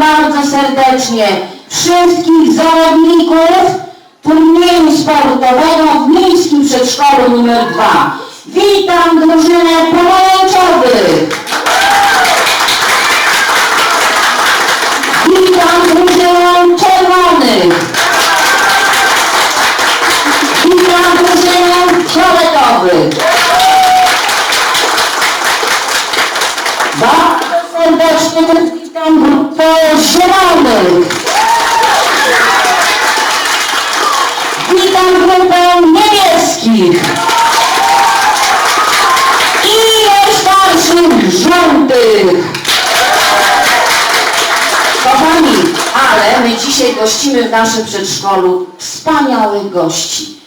bardzo serdecznie wszystkich zawodników turnieju sportowego w Miejskim Przedszkolu nr 2. Witam drużynę pomarańczowych. Witam drużynę czerwonych. Witam drużynę fioletowych. Bardzo serdecznie zielonych. Witam grupę niebieskich. I najstarszych żółtych. Kochani, ale my dzisiaj gościmy w naszym przedszkolu wspaniałych gości.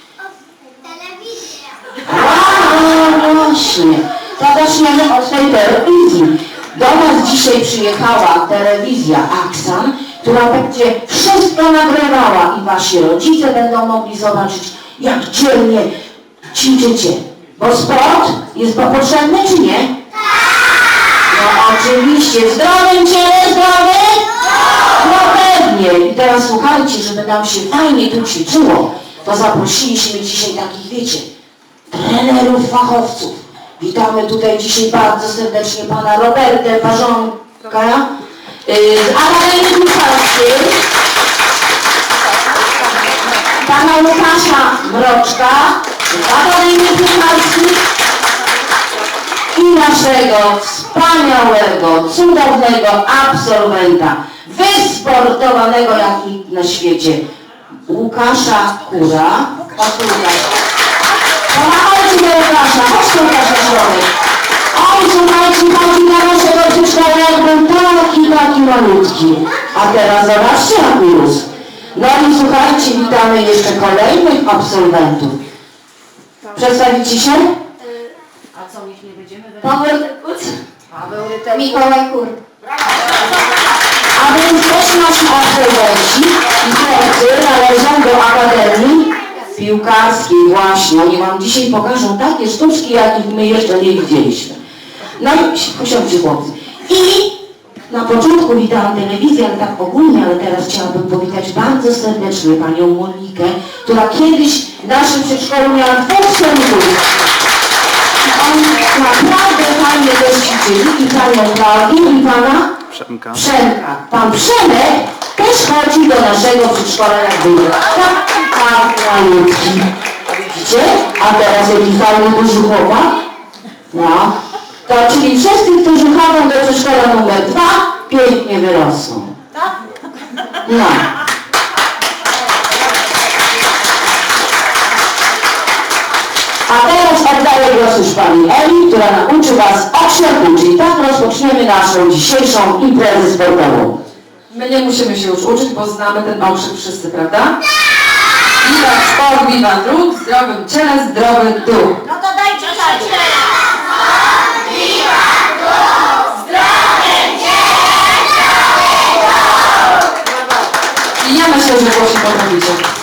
Telewizja. A, właśnie. To zaczniemy od tej telewizji. Do nas dzisiaj przyjechała telewizja Aksan, która będzie wszystko nagrywała i wasi rodzice będą mogli zobaczyć, jak dzielnie ćwiczycie. Bo sport jest wam potrzebny, czy nie? No oczywiście. W zdrowym ciele zdrowy? No pewnie. I teraz słuchajcie, żeby nam się fajnie tu ćwiczyło, to zaprosiliśmy dzisiaj takich, wiecie, trenerów, fachowców. Witamy tutaj dzisiaj bardzo serdecznie pana Robertę Parzonka z Akademii Kucharskiej, pana Łukasza Mroczka. Z Akademii Kucharskiej i naszego wspaniałego, cudownego absolwenta, wysportowanego jak na świecie, Łukasza Kura. Pomachajcie do Łukasza, chodź tu Łukasz na środek. On, słuchajcie, chodzi na naszego przedszkola, jak był taki, taki malutki. A teraz zobaczcie, jak urósł. No i słuchajcie, witamy jeszcze kolejnych absolwentów. Przedstawicie się? A co, niech nie będziemy? Paweł Kuc. Paweł Rytek. Mikołaj Kur. A więc też nasi absolwenci i chłopcy należą do Akademii Piłkarskiej właśnie. Oni wam dzisiaj pokażą takie sztuczki, jakich my jeszcze nie widzieliśmy. No i posiądźcie chłopcy. I na początku witam telewizję, ale tak ogólnie, ale teraz chciałabym powitać bardzo serdecznie panią Monikę, która kiedyś w naszym przedszkolu miała dwóch synów. Oni naprawdę fajnie też ćwiczyli i panią Klaudię i pana Przemka. Przemka. Pan Przemek też chodzi do naszego przedszkola jak był. Tak, tak, malutki. Widzicie? A teraz jaki fajny duży chłopak. No. To czyli wszyscy, którzy chodzą do przedszkola numer dwa, pięknie wyrosną. No. A teraz oddaję głos już Pani Eli, która nauczy Was okrzyku, czyli tak rozpoczniemy naszą dzisiejszą imprezę sportową. My nie musimy się już uczyć, bo znamy ten okrzyk wszyscy, prawda? Wiwa sport, wiwa dróg, w zdrowym ciele, zdrowy duch. No to dajcie dajcie. I ja myślę, że głośno poprawicie.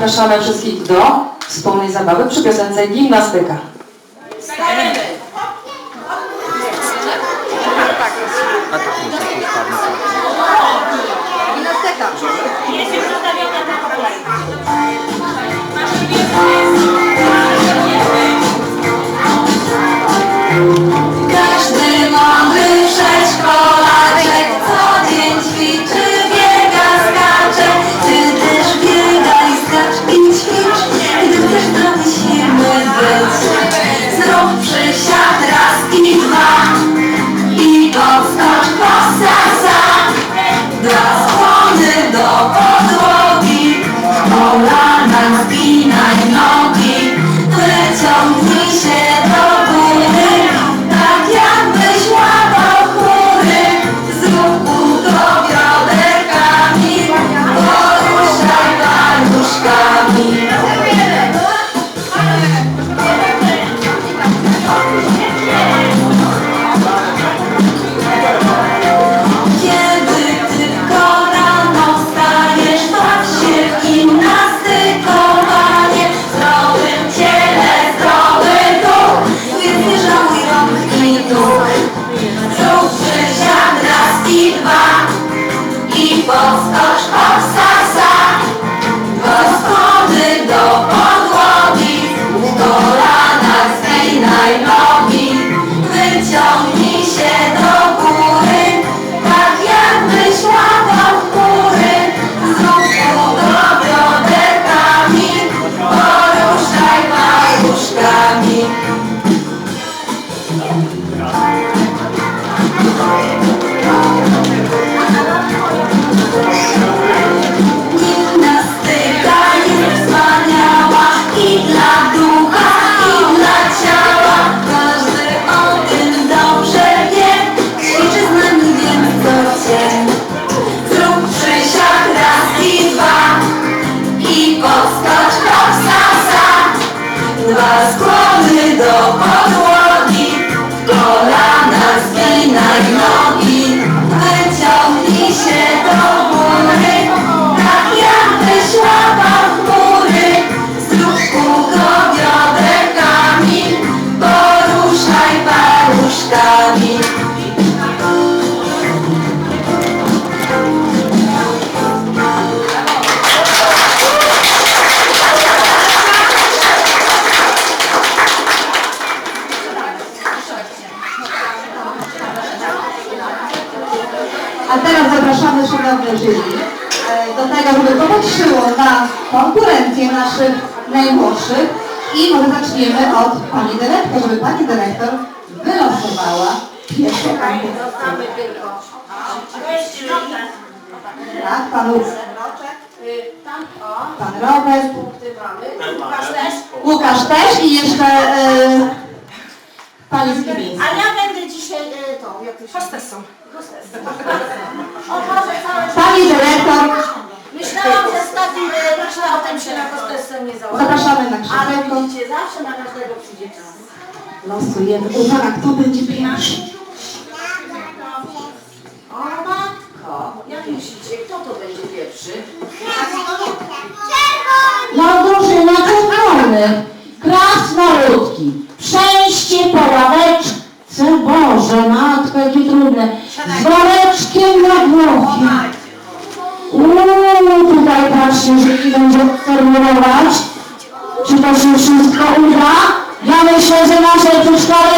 Zapraszamy wszystkich do wspólnej zabawy przy piosence gimnastyka. Paluszkami. A teraz zapraszamy szanowne jury e, do tego, żeby popatrzyło na konkurencję naszych najmłodszych i może zaczniemy od pani dyrektor, żeby pani dyrektor wylosowała pierwszą konkurencję. Tak, pan Tam, o, pan Robert, mamy. Łukasz też. Łukasz też i jeszcze e, pani z. A ja będę dzisiaj y, tą, jak to się Hostessą. O Boże, całe Pani dyrektor, Myślałam, że takim y, kształtem się na hostessę nie założę. zapraszamy na Ale widzicie, zawsze na każdego przyjdzie czas. Losujemy. Uwaga, kto będzie pierwszy? O matko, jak myślicie, kto to będzie pierwszy? Drużyna czerwony, krasnoludki, przejście po ławeczce, Boże, matko, jakie trudne, z woreczkiem na głowie. Uuu, patrzcie, że nie będzie obserwować, czy to się wszystko uda. Ja myślę, że nasze przedszkole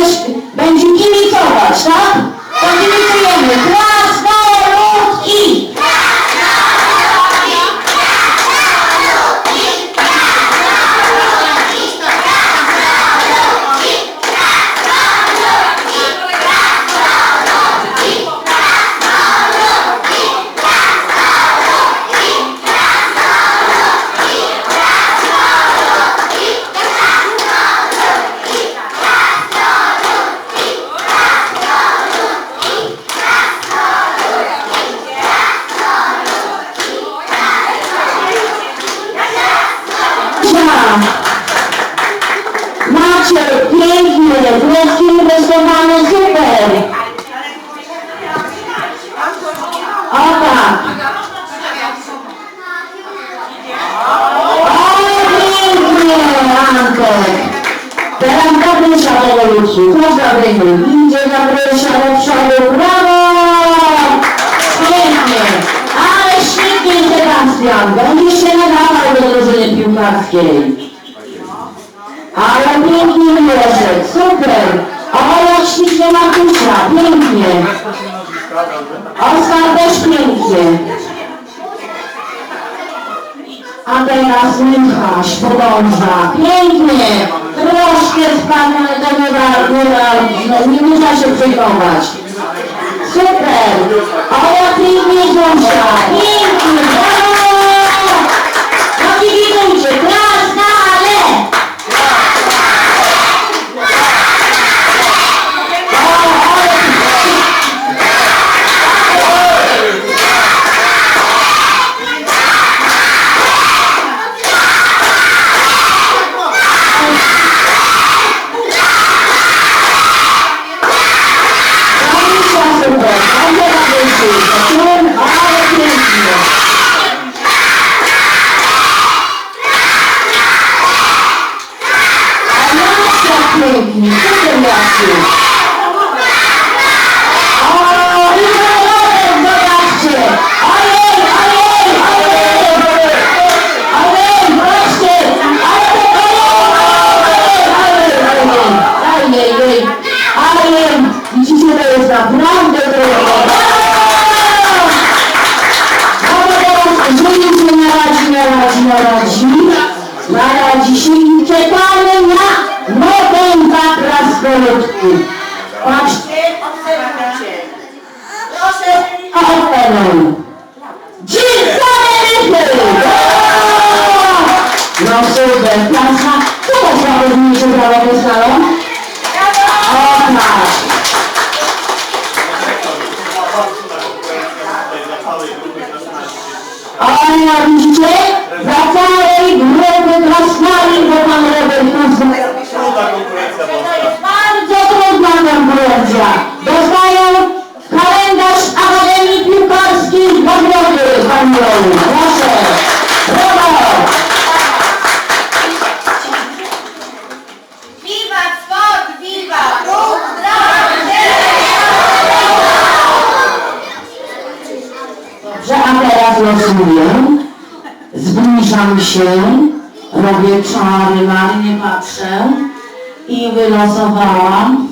będzie kibicować, tak? To kibicujemy, krasnoludki! Ja. Macie pięknie, wreszcie inwestowane, super. O tak. O pięknie, Antek. Teraz Gabrysia tego ludzi. Chodź Gabrysiu. Idzie Gabrysia do przodu. Brawo! Pięknie. Ale świetnie Sebastian. Będziesz się nadawał do drużyny piłkarskiej. Ale pięknie Miłoszek. Super. O, jak ślicznie Martusia. Pięknie. Oskar też pięknie. A teraz Michaś podąża. Pięknie. Troszkę spadł, ale to nie nie no, nie można się przejmować. Super. O, jak pięknie Zosia. Pięknie. pamiętni, przypomniacie. Widzicie, to jest naprawdę drogo. Żyjcie na radzi, na radzi, na radzi. Na radzi się i czekamy na astrology się, robię czary, marnie patrzę i wylosowałam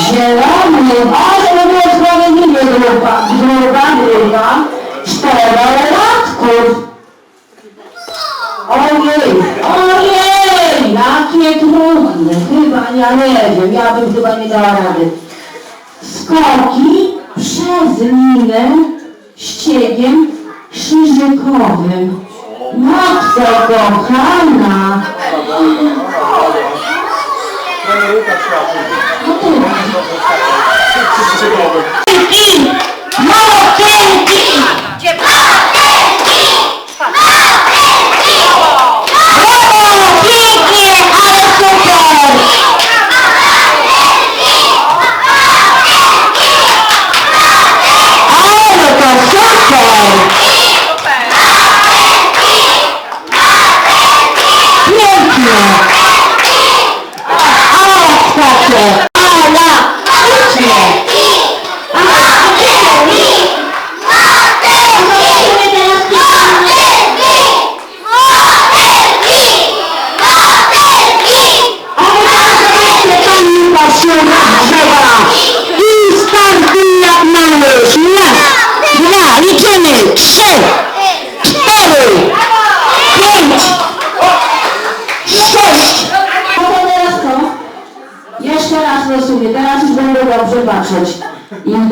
zielony, ale mówię sprawiedliwie grupa, grupa, grupa czterolatków. Ojej, ojej, jakie trudne, chyba ja nie wiem, ja bym chyba nie dała rady. Skoki przez linę ściegiem powiem. Matko kochana! No I motylki!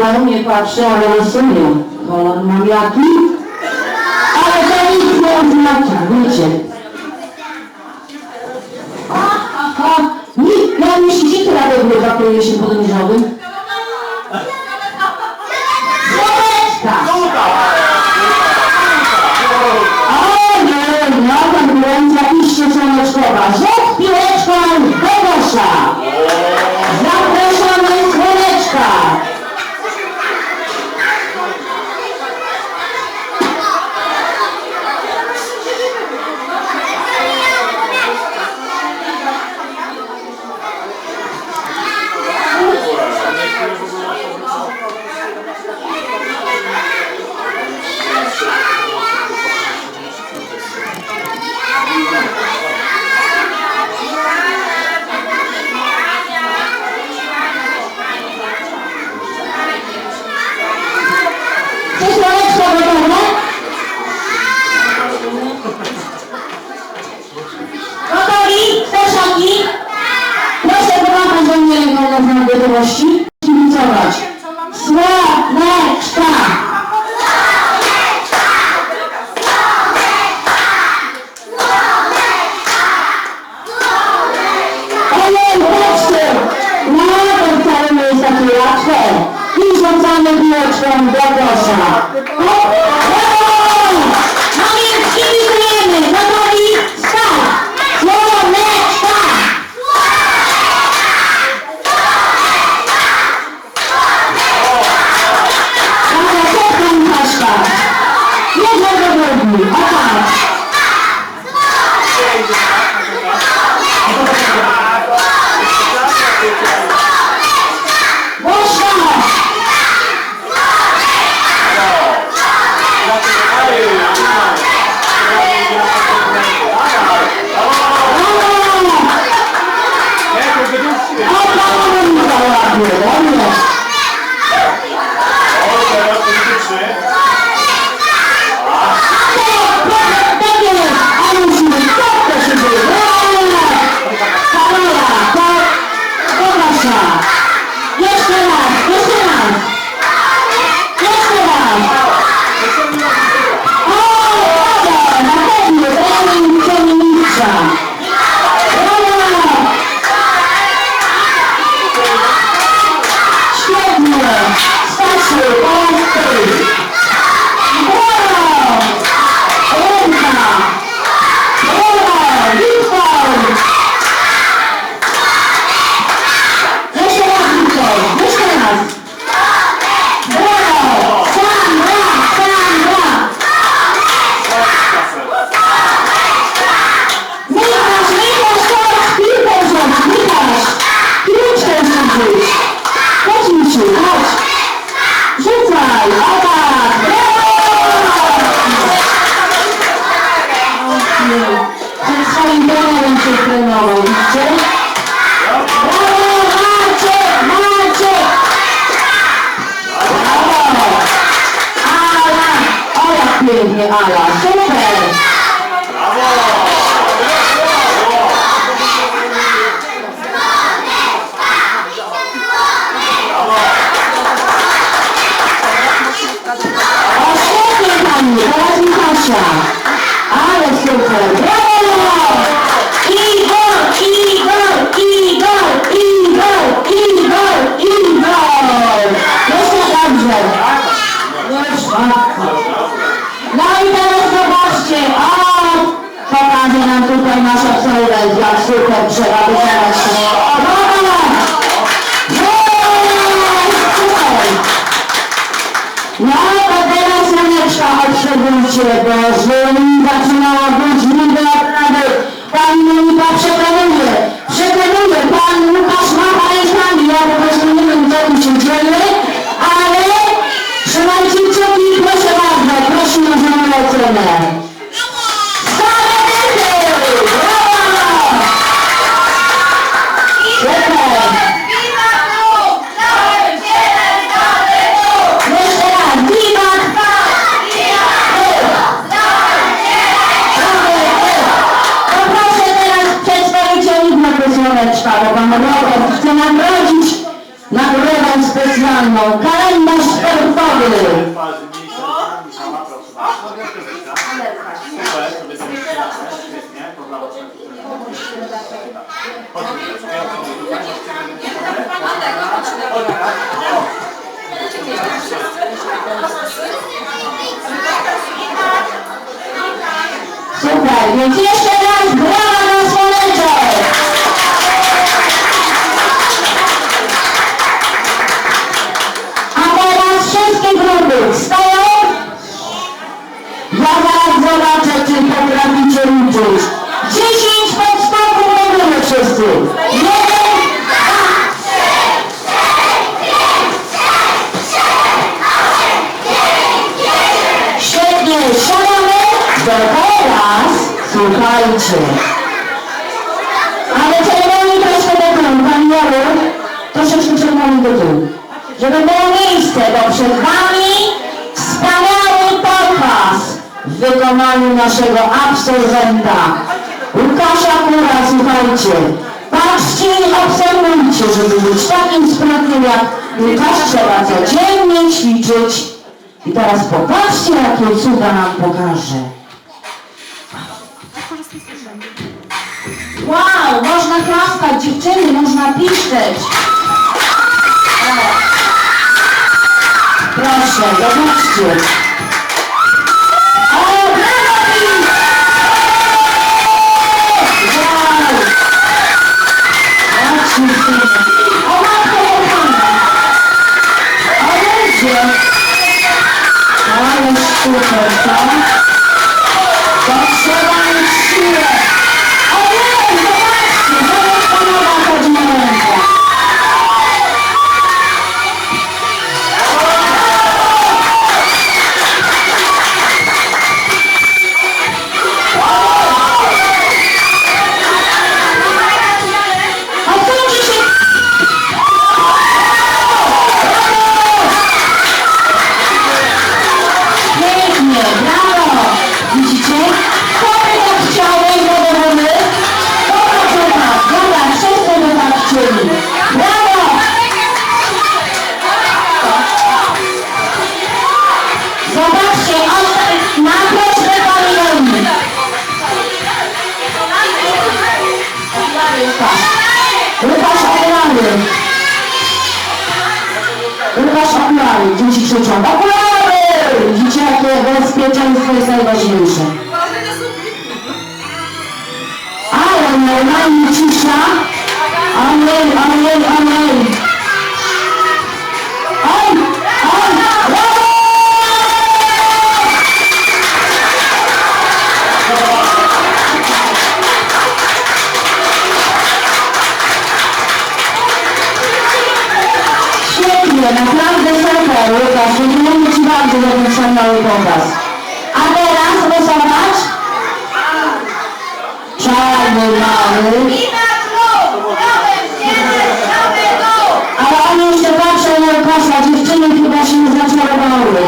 upalnie patrzę, ale rozumiem. Kolor mam jaki? Ale to nic nie oznacza, wiecie. Aha, nikt na myślicie trawę wygrywa się podróżowym. Piłeczką do kosza! Wreszcie. Ale to ojej, ojej, ojej, ojej, ojej. Ala. Super! O, świetnie pani, teraz Michasia. Ale super, brawo! Igor, Igor, Igor, Igor, Igor, Igor! Jeszcze dobrze. Już, matko. No i teraz zobaczcie, o! Pokaże nam tutaj nasz absolwent, jak super trzeba wykonać. Super, więc jeszcze raz naszego absolwenta. Łukasza Kura, słuchajcie. Patrzcie i obserwujcie, żeby być takim sprytnym jak Łukasz trzeba codziennie ćwiczyć. I teraz popatrzcie, jakie cuda nam pokaże. Wow, można klaskać, dziewczyny, można piszczeć. Proszę, zobaczcie. O, brawo, Pink! Wow! Jak ślicznie. O, matko kochana. O, ludzie. Ale super, co? To trzeba mieć siłę. Naprawdę super, Łukasz. Dziękujemy Ci bardzo za ten wspaniały pokaz. A teraz losować? Czarny mamy. Ale oni jeszcze patrzą na Łukasza. Dziewczyny chyba się nie zaczarowały.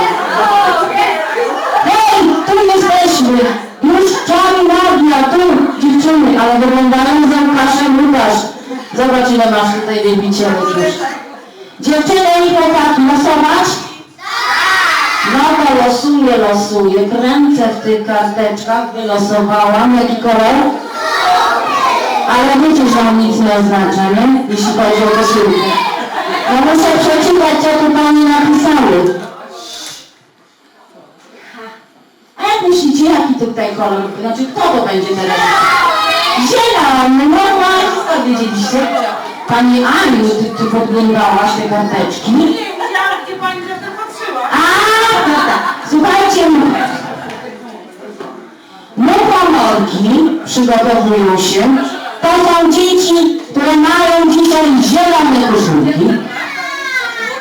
Hej, tu jesteśmy. Już czarny magia, tu dziewczyny. Ale wyglądają za Łukaszem Łukasz. Zobacz ile masz tutaj wielbicieli już. Dziewczyny i chłopaki, losować? No to losuję, losuję. Kręcę w tych karteczkach, wylosowałam. Jaki kolor? Ale wiecie, że on nic nie oznacza, nie? Jeśli chodzi o koszulkę. No muszę przeczytać, co tu pani napisały. A jak myślicie, jaki tutaj kolor? Znaczy, kto to będzie teraz? Zielony, normalnie, skąd wiedzieliście? Pani Aniu, ty, ty podglądałaś te karteczki? Nie, widziałam, gdzie pani drewno patrzyła. A, prawda. Słuchajcie, muchomorki przygotowują się. To są dzieci, które mają dzisiaj zielone koszulki.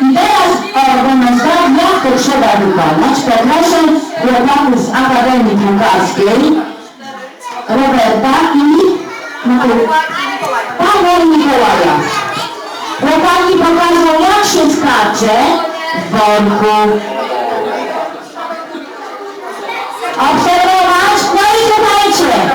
I teraz organizacja, jak to trzeba wykonać, poproszę chłopaków z Akademii Piłkarskiej, Roberta i Paweł Mikołaja. Chłopaki pokażą, jak się skacze w worku. Obserwować, no i słuchajcie,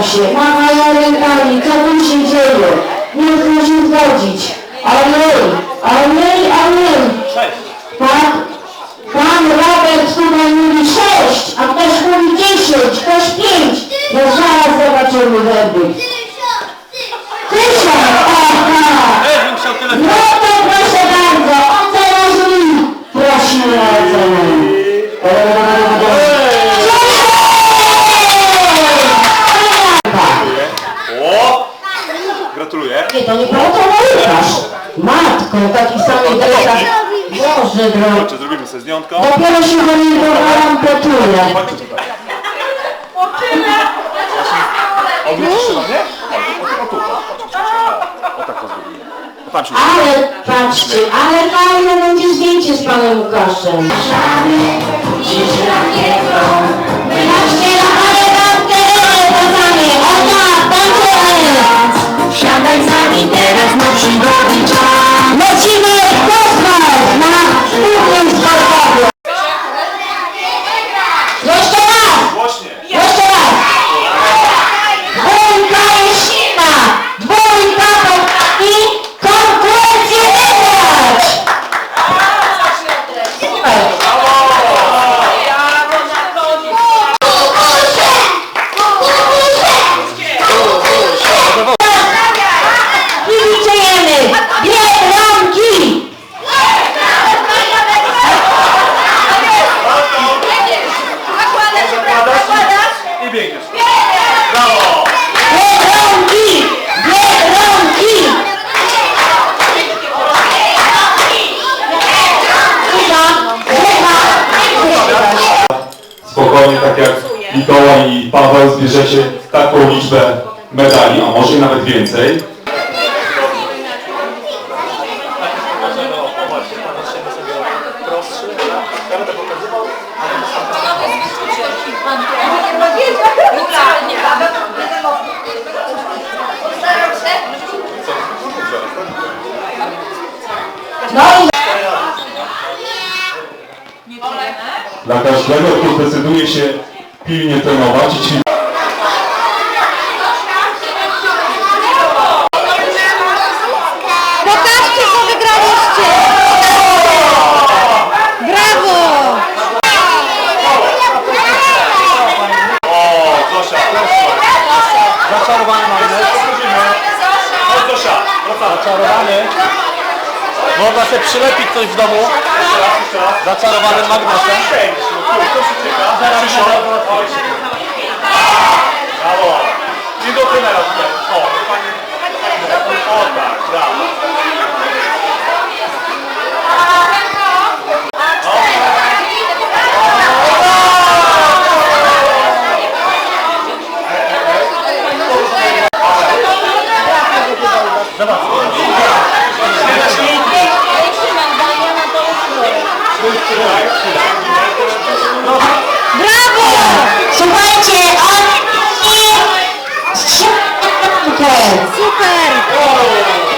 się, machają rękami, co tu się dzieje? Nie chcą się zgodzić. Ojej, ojej, Mikołaj i Paweł zbierzecie taką liczbę medali, a może nawet więcej. Dla każdego, kto decyduje się pilnie trenować i ćwiczyć. O. Zaczarowany magnes. Chodź Zosia. Zaczarowany. Można sobie przylepić coś w domu. Zaczarowanym magnesem. Krzysztof. Brawo. I do trenera tutaj. O, pani. O tak, brawo. Zobaczmy. Super!